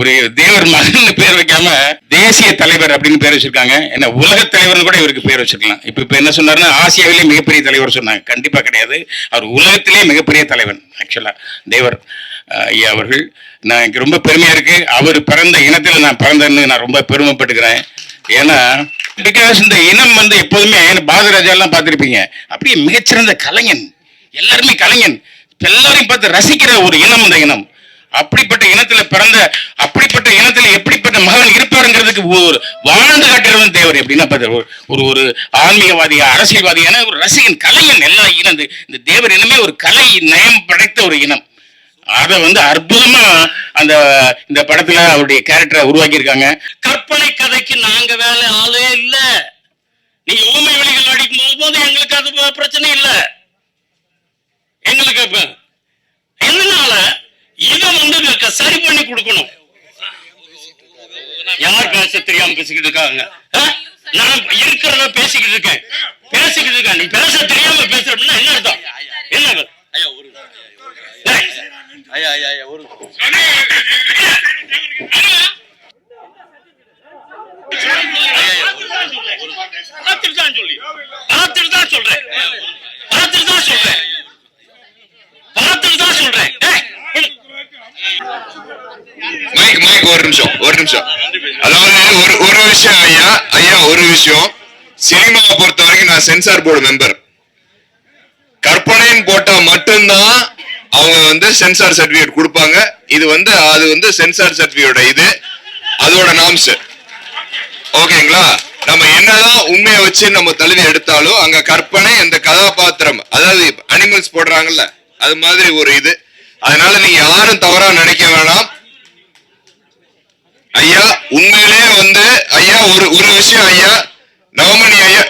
ஒரு தேவர் மகன் பேர் வைக்காம தேசிய தலைவர் அப்படின்னு பேர் வச்சிருக்காங்க. என்ன உலக தலைவர்னு கூட இவருக்கு பேர் வச்சிருக்கலாம். இப்ப இப்ப என்ன சொன்னாருன்னா ஆசியாவிலேயே மிகப்பெரிய தலைவர் சொன்னாங்க. கண்டிப்பா கிடையாது. அவர் உலகத்திலேயே மிகப்பெரிய தலைவன் ஆக்சுவலா தேவர் ஐயா அவர்கள். நான் எனக்கு ரொம்ப பெருமையா இருக்கு. அவர் பிறந்த இனத்தில் நான் பிறந்தேன்னு நான் ரொம்ப பெருமைப்பட்டுக்கிறேன். ஏன்னா பிகாஸ் இந்த இனம் வந்து எப்போதுமே பாரதராஜா எல்லாம் பார்த்திருப்பீங்க. அப்படியே மிகச்சிறந்த கலைஞன். எல்லாருமே கலைஞன். எல்லாரையும் பார்த்து ரசிக்கிற ஒரு இனம் இந்த இனம். அப்படிப்பட்ட இனத்துல பிறந்த அப்படிப்பட்ட இனத்துல எப்படிப்பட்ட மகன் இருப்பாருங்கிறதுக்கு ஒரு வாழ்ந்து காட்டுறவன் தேவர் எப்படின்னா ஒரு ஒரு ஒரு அரசியல்வாதியான ஒரு ரசிகன் கலைஞன் எல்லா இனம் இந்த- தேவர் இனமே ஒரு கலை நயம் படைத்த ஒரு இனம். அதை வந்து அற்புதமா அந்த இந்த படத்துல அவருடைய கேரக்டரை உருவாக்கியிருக்காங்க. கற்பனை கதைக்கு நாங்க வேலை ஆளே இல்ல. நீங்க ஊமை வழிகள் அடிக்கும் போது எங்களுக்கு அது பிரச்சனை இல்லை. எங்களுக்கு இப்ப இதை வந்து சரி பண்ணி கொடுக்கணும். யார் பேச தெரியாம பேசிக்கிட்டு இருக்காங்க? நான் இருக்கிறத பேசிக்கிட்டு இருக்கேன். பேசிக்கிட்டு இருக்கேன். நீ பேச தெரியாம பேசுறதுன்னா என்ன அர்த்தம்? என்ன? பார்த்துட்டு தான் சொல்லி. பார்த்துட்டு தான் சொல்றேன். பார்த்துட்டு தான் சொல்றேன் பார்த்துட்டு தான் சொல்றேன் டேய், மைக் ஒரு நிமிஷம் ஒரு நிமிஷம். அதாவது ஒரு ஒரு விஷயம் ஐயா ஐயா ஒரு விஷயம். சினிமாவை பொறுத்த வரைக்கும் நான் சென்சார் போர்டு மெம்பர் கற்பனைன்னு போட்டா மட்டும்தான் அவங்க வந்து சென்சார் சர்டிபிகேட் கொடுப்பாங்க. இது வந்து அது வந்து சென்சார் சர்டிபிகேட் இது. அதோட நாம்ஸ் ஓகேங்களா? நம்ம என்னதான் உண்மையை வச்சு நம்ம தழுவி எடுத்தாலும் அங்க கற்பனை அந்த கதாபாத்திரம் அதாவது அனிமல்ஸ் போடுறாங்கல்ல அது மாதிரி ஒரு இது. அதனால நீங்க யாரும் தவறா நினைக்க வேணாம். ஐயா உண்மையிலே வந்து ஐயா ஒரு ஒரு விஷயம் ஐயா நவமணி ஐயா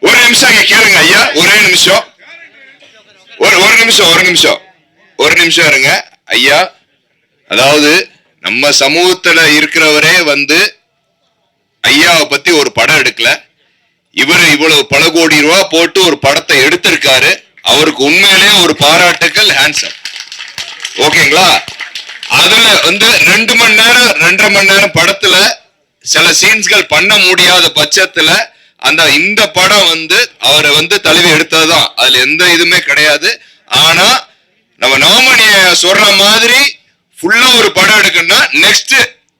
ஒரு நிமிஷம் இங்க கேளுங்க ஐயா ஒரே நிமிஷம். ஒரு ஒரு நிமிஷம் ஒரு நிமிஷம். ஒரு நிமிஷம் இருங்க. ஐயா அதாவது நம்ம சமூகத்துல இருக்கிறவரே வந்து ஐயாவை பத்தி ஒரு படம் எடுக்கல. இவர் இவ்வளவு பல கோடி ரூபா போட்டு ஒரு படத்தை எடுத்திருக்காரு. அவருக்கு உண்மையிலேயே ஒரு பாராட்டுக்கள் ஹேண்ட்ஸம் ஓகேங்களா? அதுல வந்து ரெண்டு மணி நேரம் ரெண்டரை மணி நேரம் படத்துல சில சீன்ஸ்கள் பண்ண முடியாத பட்சத்துல அந்த இந்த படம் வந்து அவரை வந்து தழுவி எடுத்ததுதான். அதுல எந்த இதுவுமே கிடையாது. ஆனா நம்ம நவமணிய சொல்ற மாதிரி ஃபுல்லா ஒரு படம் எடுக்கணும்னா நெக்ஸ்ட்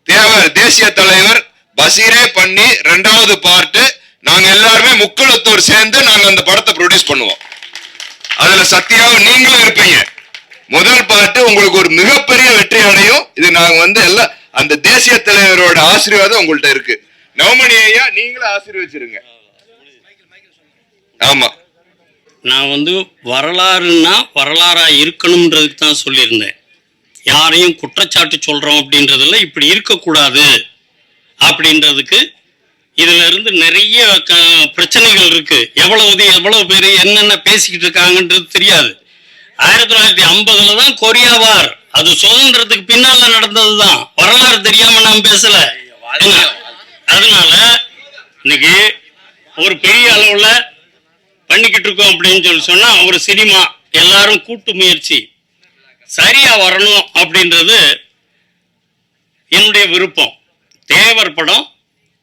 தேவர் தேசிய தலைவர் பசீரே பண்ணி ரெண்டாவது பார்ட்டு நாங்க எல்லாருமே முக்குளத்தூர் சேர்ந்து நாங்க அந்த படத்தை ப்ரொடியூஸ் பண்ணுவோம். அதுல சத்தியாவும் நீங்களும் இருப்பீங்க. முதல் பாட்டு உங்களுக்கு ஒரு மிகப்பெரிய வெற்றி அடையும். இது நாங்க வந்து எல்லாம் அந்த தேசிய தலைவரோட ஆசீர்வாதம் உங்கள்ட்ட இருக்கு. நவமணி ஐயா நீங்களும் ஆசீர்வச்சிருங்க. ஆமா. நான் வந்து வரலாறுன்னா வரலாறா இருக்கணும்ன்றதுக்கு தான் சொல்லியிருந்தேன். யாரையும் குற்றச்சாட்டு சொல்றோம் அப்படின்றதுல இப்படி இருக்கக்கூடாது அப்படின்றதுக்கு இதுல இருந்து நிறைய க- பிரச்சனைகள் இருக்கு. எவ்வளவு எவ்வளவு பேர் என்னென்ன பேசிக்கிட்டு இருக்காங்கன்றது தெரியாது. ஆயிரத்தி தொள்ளாயிரத்தி ஐம்பதுல தான் கொரியா வார் அது சுதந்திரத்துக்கு பின்னால நடந்ததுதான். வரலாறு தெரியாம நாம் பேசல. அதனால இன்னைக்கு ஒரு பெரிய அளவுல பண்ணிக்கிட்டு இருக்கோம் அப்படின்னு சொல்லி சொன்னா ஒரு சினிமா எல்லாரும் கூட்டு முயற்சி. சரியா வரணும் அப்படின்றது என்னுடைய விருப்பம். தேவர் படம்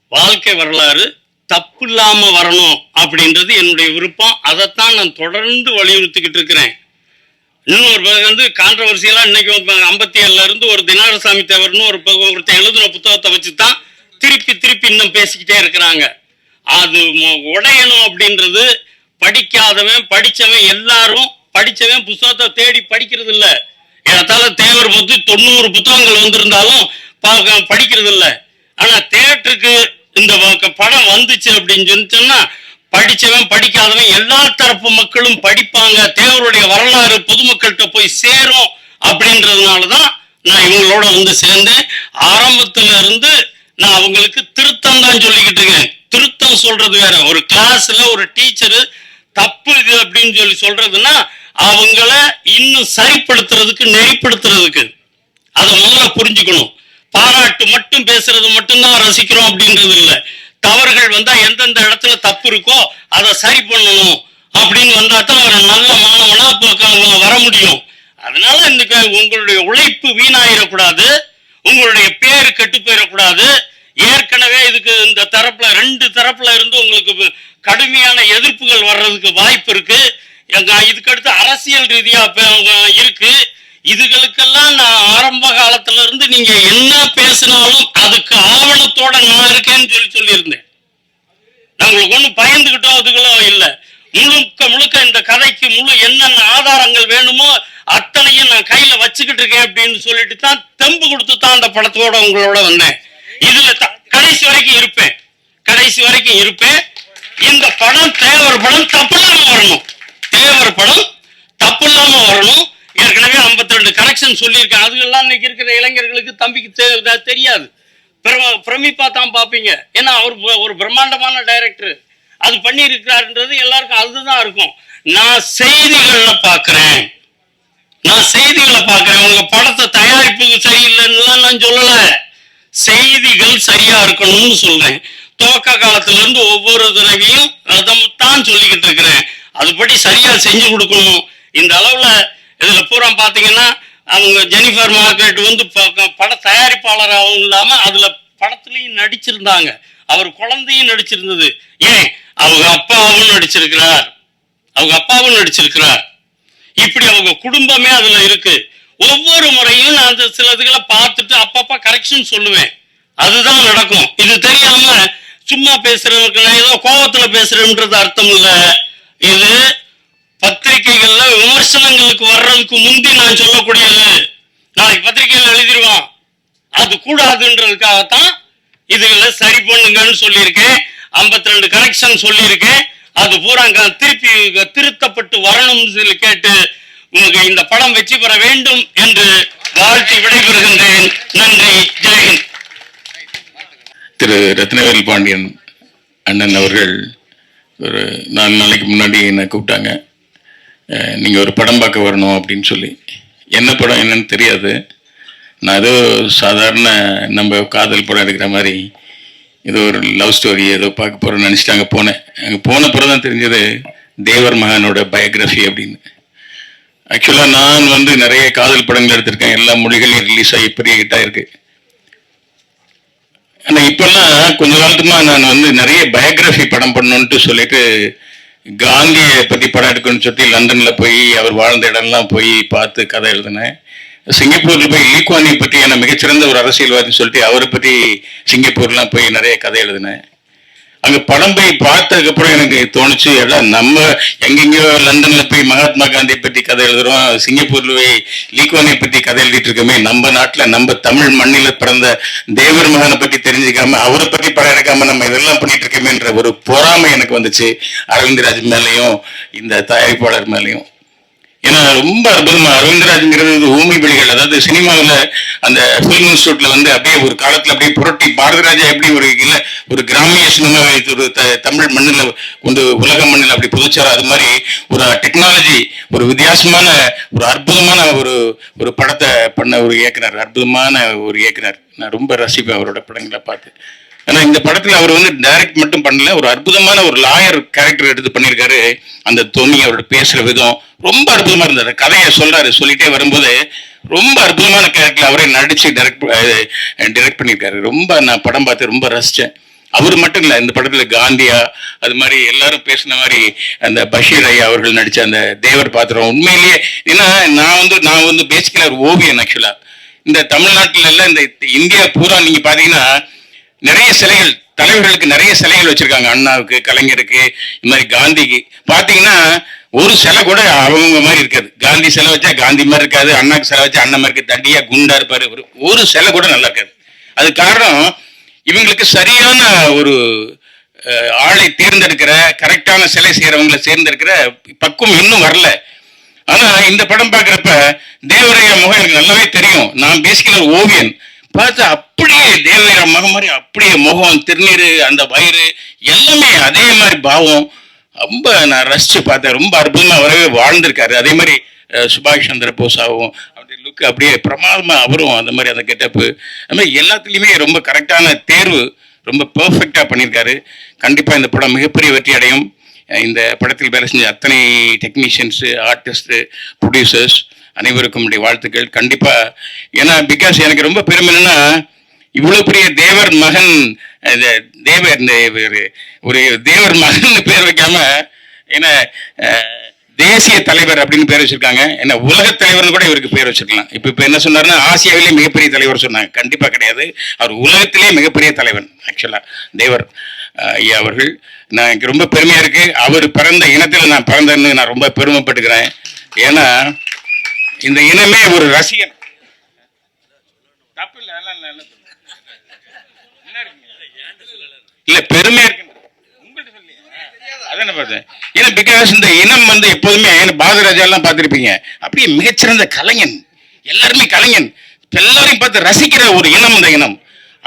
வாழ்க்கை வரலாறு தப்பு இல்லாம வரணும் அப்படின்றது என்னுடைய விருப்பம். அதைத்தான் நான் தொடர்ந்து வலியுறுத்திக்கிட்டு இருக்கிறேன். இன்னொரு பேர் வந்து கான்ட்ரவர்சியலா இன்னைக்கு ஐம்பத்தி ஏழுல இருந்து ஒரு தினாரசாமி தேவர்னு ஒரு ப- எழுதின புத்தகத்தை வச்சு தான் திருப்பி திருப்பி இன்னும் பேசிக்கிட்டே இருக்கிறாங்க. அது உடையணும் அப்படின்றது படிக்காதவன் படிச்சவன் எல்லாரும் படிச்சவன் புத்தகத்தை தேடி படிக்கிறது இல்ல ஏறத்தாழ தேவர் பத்தி தொண்ணூறு புத்தகங்கள் வந்திருந்தாலும் ப- படிக்கிறது இல்லை ஆனா தேட்டருக்கு இந்த படம் வந்துச்சு அப்படின்னு சொல்லி சொன்னா படிச்சவன் படிக்காதவன் எல்லா தரப்பு மக்களும் படிப்பாங்க தேவருடைய வரலாறு பொதுமக்கள்கிட்ட போய் சேரும் அப்படின்றதுனாலதான் நான் இவங்களோட வந்து சேர்ந்தேன். ஆரம்பத்துல இருந்து நான் அவங்களுக்கு திருத்தம் தான் சொல்லிக்கிட்டு இருக்கேன். திருத்தம் சொல்றது வேற. ஒரு கிளாஸ்ல ஒரு டீச்சரு தப்பு இது அப்படின்னு சொல்லி சொல்றதுன்னா அவங்கள இன்னும் சரிப்படுத்துறதுக்கு நெறிப்படுத்துறதுக்கு. அதை முதல்ல புரிஞ்சுக்கணும். பாராட்டு மட்டும் பேசுறது மட்டும்தான் ரசிக்கிறோம் அப்படின்றது இல்லை. தவறுகள் வந்தா எந்தெந்த இடத்துல தப்பு இருக்கோ அதை சரி பண்ணணும் அப்படின்னு வந்தா தான் ஒரு நல்ல மாணவனா வர முடியும். அதனால இன்னைக்கு உங்களுடைய உழைப்பு வீணாயிடக்கூடாது உங்களுடைய பேர் கெட்டு போயிடக்கூடாது ஏற்கனவே இதுக்கு இந்த தரப்புல ரெண்டு தரப்புல இருந்து உங்களுக்கு கடுமையான எதிர்ப்புகள் வர்றதுக்கு வாய்ப்பு இருக்கு. எங்க இதுக்கடுத்து அரசியல் ரீதியா இருக்கு. இதுகளுக்கெல்லாம் நான் ஆரம்ப காலத்துல இருந்து நீங்க என்ன பேசினாலும் அதுக்கு ஆவணத்தோட நான் இருக்கேன்னு சொல்லி சொல்லியிருந்தேன். நாங்களுக்கு ஒன்றும் பயந்துகிட்டோ அதுகளோ இல்லை. முழுக்க முழுக்க இந்த கதைக்கு முழு என்னென்ன ஆதாரங்கள் வேணுமோ அத்தனையும் நான் கையில வச்சுக்கிட்டு இருக்கேன் அப்படின்னு சொல்லிட்டு தான் தெம்பு கொடுத்து தான் அந்த படத்தோட உங்களோட வந்தேன். இதுல த- கடைசி வரைக்கும் இருப்பேன். கடைசி வரைக்கும் இருப்பேன். இந்த படம் தேவர் படம் தப்பு இல்லாம வரணும். தேவர் படம் தப்பு இல்லாம வரணும். ஏற்கனவே 52 ரெண்டு கரெக்ஷன் சொல்லியிருக்கேன். அதுக்கெல்லாம் இன்னைக்கு இருக்கிற இளைஞர்களுக்கு தம்பிக்கு தெரியாது. பிரமிப்பா தான் பார்ப்பீங்க ஏன்னா அவர் ஒரு பிரம்மாண்டமான டைரக்டர் அது பண்ணியிருக்கிறாருன்றது எல்லாருக்கும் அதுதான் இருக்கும். நான் செய்திகள்ல பாக்குறேன். நான் செய்திகளை பார்க்கிறேன் உங்க படத்தை தயாரிப்புக்கு சரியில்லைன்னு நான் சொல்லல. செய்திகள் சரியா இருக்கணும்னு சொல்றேன். துவக்க காலத்துல இருந்து ஒவ்வொரு தடவையும் தான் சொல்லிக்கிட்டு இருக்கிறேன். அதுபடி சரியா செஞ்சு கொடுக்கணும். இந்த அளவுல இதுல பூரா பாத்தீங்கன்னா அவங்க ஜெனிஃபர் மார்க்கெட் வந்து ப- பட தயாரிப்பாளராகவும் இல்லாம அதுல படத்துலயும் நடிச்சிருந்தாங்க. அவர் குழந்தையும் நடிச்சிருந்தது. ஏன்? அவங்க அப்பாவும் நடிச்சிருக்கிறார். அவங்க அப்பாவும் நடிச்சிருக்கிறார். இப்படி அவங்க குடும்பமே அதுல இருக்கு. ஒவ்வொரு முறையும் நான் அந்த சில இதுகளை பார்த்துட்டு அப்பப்ப கரெக்ஷன் சொல்லுவேன். அதுதான் நடக்கும். இது தெரியாம சும்மா பேசுறவங்க ஏதோ கோபத்துல பேசுறேன்றது அர்த்தம் இல்ல. இது பத்திரிகைகள்ல விமர்சனங்களுக்கு வர்றதுக்கு முந்தி நான் சொல்லக்கூடியது. நாளைக்கு பத்திரிகையில் எழுதிருவான் அது கூடாதுன்றதுக்காகத்தான் இதுகளை சரி பண்ணுங்கன்னு சொல்லியிருக்கேன். 52 ரெண்டு கரெக்ஷன் சொல்லியிருக்கேன். அது பூரா திருப்பி திருத்தப்பட்டு வரணும்னு சொல்லி கேட்டு உங்களுக்கு இந்த படம் வெற்றி பெற வேண்டும் என்று வாழ்த்தி விடைபெறுகின்றேன். நன்றி. ஜெயஹிந்த் திரு ரத்னவேல் பாண்டியன் அண்ணன் அவர்கள் ஒரு நாலு நாளைக்கு முன்னாடி என்னை கூப்பிட்டாங்க. நீங்கள் ஒரு படம் பார்க்க வரணும் அப்படின்னு சொல்லி. என்ன படம் என்னன்னு தெரியாது. நான் ஏதோ சாதாரண நம்ம காதல் படம் எடுக்கிற மாதிரி ஏதோ ஒரு லவ் ஸ்டோரி ஏதோ பார்க்க போகிறேன்னு நினச்சிட்டு அங்கே போனேன். அங்கே போன பிறகு தான் தெரிஞ்சது தேவர் மகானோட பயோகிராஃபி அப்படின்னு. ஆக்சுவலாக நான் வந்து நிறைய காதல் படங்கள் எடுத்திருக்கேன். எல்லா மொழிகளையும் ரிலீஸ் ஆகி பெரிய ஹிட்டாக இருக்கு ஆனால் இப்போல்லாம் கொஞ்ச காலத்துமா நான் வந்து நிறைய பயோகிராஃபி படம் பண்ணணுன்ட்டு சொல்லிட்டு காந்தியை பத்தி படம் எடுக்கணும்னு சொல்லி லண்டன்ல போய் அவர் வாழ்ந்த இடம்லாம் போய் பார்த்து கதை எழுதினேன். சிங்கப்பூர்ல போய் லீக்வானியை பற்றி என்ன மிகச்சிறந்த ஒரு அரசியல்வாதின்னு சொல்லிட்டு அவரை பத்தி சிங்கப்பூர்லாம் போய் நிறைய கதை எழுதினேன். அங்க படம் போய் பார்த்ததுக்கு அப்புறம் எனக்கு தோணுச்சு எல்லாம் நம்ம எங்கெங்கயோ லண்டன்ல போய் மகாத்மா காந்தியை பற்றி கதை எழுதுறோம். சிங்கப்பூர்ல போய் லீக்வானியை பற்றி கதை எழுதிட்டு இருக்கோமே. நம்ம நாட்டுல நம்ம தமிழ் மண்ணில பிறந்த தேவர் மகனை பற்றி தெரிஞ்சுக்காம அவரை பற்றி படம் எடுக்காம நம்ம இதெல்லாம் பண்ணிட்டு இருக்கோமேன்ற ஒரு பொறாமை எனக்கு வந்துச்சு. அரவிந்தராஜ் மேலையும் இந்த தயாரிப்பாளர் மேலையும். ஏன்னா ரொம்ப அற்புதமா அரவிந்தராஜ்ங்கிறது இது பலிகள் அதாவது சினிமாவில் அந்த ஃபிலிம் இன்ஸ்டியூட்ல வந்து அப்படியே ஒரு காலத்துல அப்படியே புரட்டி பாரதிராஜா எப்படி ஒரு இல்ல ஒரு கிராமிய சினிமாவை ஒரு த- தமிழ் மண்ணில் வந்து உலக மண்ணில் அப்படி புதைச்சாரோ அது மாதிரி ஒரு டெக்னாலஜி ஒரு வித்தியாசமான ஒரு அற்புதமான ஒரு ஒரு படத்தை பண்ண ஒரு இயக்குனர் அற்புதமான ஒரு இயக்குனர். நான் ரொம்ப ரசிப்பேன் அவரோட படங்களை பார்த்து. ஏன்னா இந்த படத்துல அவர் வந்து டைரக்ட் மட்டும் பண்ணல ஒரு அற்புதமான ஒரு லாயர் கேரக்டர் எடுத்து பண்ணியிருக்காரு. அந்த தொனி அவரோட பேசுற விதம் ரொம்ப அற்புதமா இருந்தாரு கதையை சொல்றாரு சொல்லிட்டே வரும்போது ரொம்ப அற்புதமான கேரக்டர் அவரே நடிச்சு டைரக்ட் டைரக்ட் பண்ணியிருக்காரு. ரொம்ப நான் படம் பார்த்து ரொம்ப ரசிச்சேன். அவர் மட்டும் இல்லை இந்த படத்துல காந்தியா அது மாதிரி எல்லாரும் பேசின மாதிரி அந்த பஷீர் ஐயா அவர்கள் நடிச்ச அந்த தேவர் பாத்திரம் உண்மையிலேயே ஏன்னா நான் வந்து நான் வந்து பேசிக்கலா ஒரு ஓவியன் ஆக்சுவலா இந்த தமிழ்நாட்டில் எல்லாம் இந்த இந்தியா பூரா நீங்க பாத்தீங்கன்னா நிறைய சிலைகள் தலைவர்களுக்கு நிறைய சிலைகள் வச்சிருக்காங்க. அண்ணாவுக்கு கலைஞருக்கு இந்த மாதிரி காந்திக்கு. பாத்தீங்கன்னா ஒரு சிலை கூட அவங்க மாதிரி இருக்காது. காந்தி சிலை வச்சா காந்தி மாதிரி இருக்காது. அண்ணாக்கு சிலை வச்சா அண்ணன் மாதிரி இருக்காது. தண்டியா குண்டா இருப்பாரு. ஒரு ஒரு சிலை கூட நல்லா இருக்காது. அது காரணம் இவங்களுக்கு சரியான ஒரு அஹ், ஆளை தேர்ந்தெடுக்கிற கரெக்டான சிலை செய்யறவங்களை தேர்ந்தெடுக்கிற பக்குவம் இன்னும் வரல. ஆனா இந்த படம் பாக்குறப்ப தேவரையா முகம் எனக்கு நல்லாவே தெரியும். நான் பேசிக்கல ஓவியன். பார்த்தா அப்படியே தேவரையா முகம் மாதிரி அப்படியே முகம் திருநீர் அந்த வயிறு எல்லாமே அதே மாதிரி பாவம். ரொம்ப நான் ரசிச்சு பார்த்தேன். ரொம்ப அற்புதமாக வரவே வாழ்ந்திருக்காரு. அதே மாதிரி சுபாஷ் சந்திர போஸாவும் அப்படி லுக் அப்படியே பிரமாதமாக அவரும் அந்த மாதிரி அந்த கெட்டப்பு அது மாதிரி எல்லாத்துலேயுமே ரொம்ப கரெக்டான தேர்வு ரொம்ப பர்ஃபெக்டாக பண்ணியிருக்காரு. கண்டிப்பாக இந்த படம் மிகப்பெரிய வெற்றி அடையும். இந்த படத்தில் வேலை செஞ்ச அத்தனை டெக்னீஷியன்ஸு ஆர்டிஸ்ட்டு ப்ரொடியூசர்ஸ் அனைவருக்கும் உடைய வாழ்த்துக்கள். கண்டிப்பா ஏன்னா பிகாஸ் எனக்கு ரொம்ப பெருமை என்னன்னா இவ்வளவு பெரிய தேவர் மகன் தேவர் இந்த ஒரு ஒரு தேவர் மகன் பேர் வைக்காம ஏன்னா தேசிய தலைவர் அப்படின்னு பேர் வச்சிருக்காங்க. ஏன்னா உலக தலைவர்னு கூட இவருக்கு பேர் வச்சிருக்கலாம். இப்போ இப்போ என்ன சொன்னாருன்னா ஆசியாவிலேயே மிகப்பெரிய தலைவர் சொன்னாங்க. கண்டிப்பா கிடையாது. அவர் உலகத்திலே மிகப்பெரிய தலைவன் ஆக்சுவலா தேவர் ஐயா அவர்கள். நான் எனக்கு ரொம்ப பெருமையா இருக்கு. அவர் பிறந்த இனத்தில் நான் பிறந்தேன்னு நான் ரொம்ப பெருமைப்பட்டுக்கிறேன். ஏன்னா இந்த இனமே ஒரு ரசிகன். தப்பு இல்லை பெருமையா இருக்கு ஏன்னா பிகாஸ் இந்த இனம் வந்து எப்போதுமே பாரதிராஜா எல்லாம் பார்த்திருப்பீங்க. அப்படியே மிகச்சிறந்த கலைஞன். எல்லாருமே கலைஞன். எல்லாரையும் பார்த்து ரசிக்கிற ஒரு இனம் இந்த இனம்.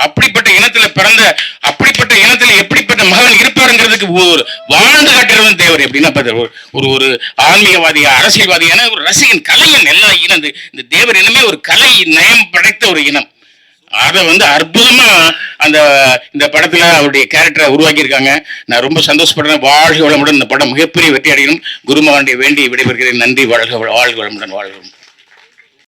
அப்படிப்பட்ட இனத்துல பிறந்த அப்படிப்பட்ட இனத்துல அப்படிப்பட்ட மகள் இருப்பாருங்கிறதுக்கு ஒரு வாழ்ந்து காட்டுறவன் தேவர். எப்படின்னா ஒரு- ஒரு ஒரு அரசியல்வாதியான ஒரு ரசிகன் கலைஞன் எல்லா இனம் இந்த- தேவர் இனமே ஒரு கலை நயம் படைத்த ஒரு இனம். அதை வந்து அற்புதமா அந்த இந்த படத்துல அவருடைய கேரக்டரை உருவாக்கியிருக்காங்க. நான் ரொம்ப சந்தோஷப்படுறேன். வாழ்க வளமுடன் இந்த படம் மிகப்பெரிய வெற்றி அடையணும். குருமகனுடைய வேண்டி விடைபெறுகிறேன். நன்றி. வாழ்க வாழ்க வளமுடன் வாழ்க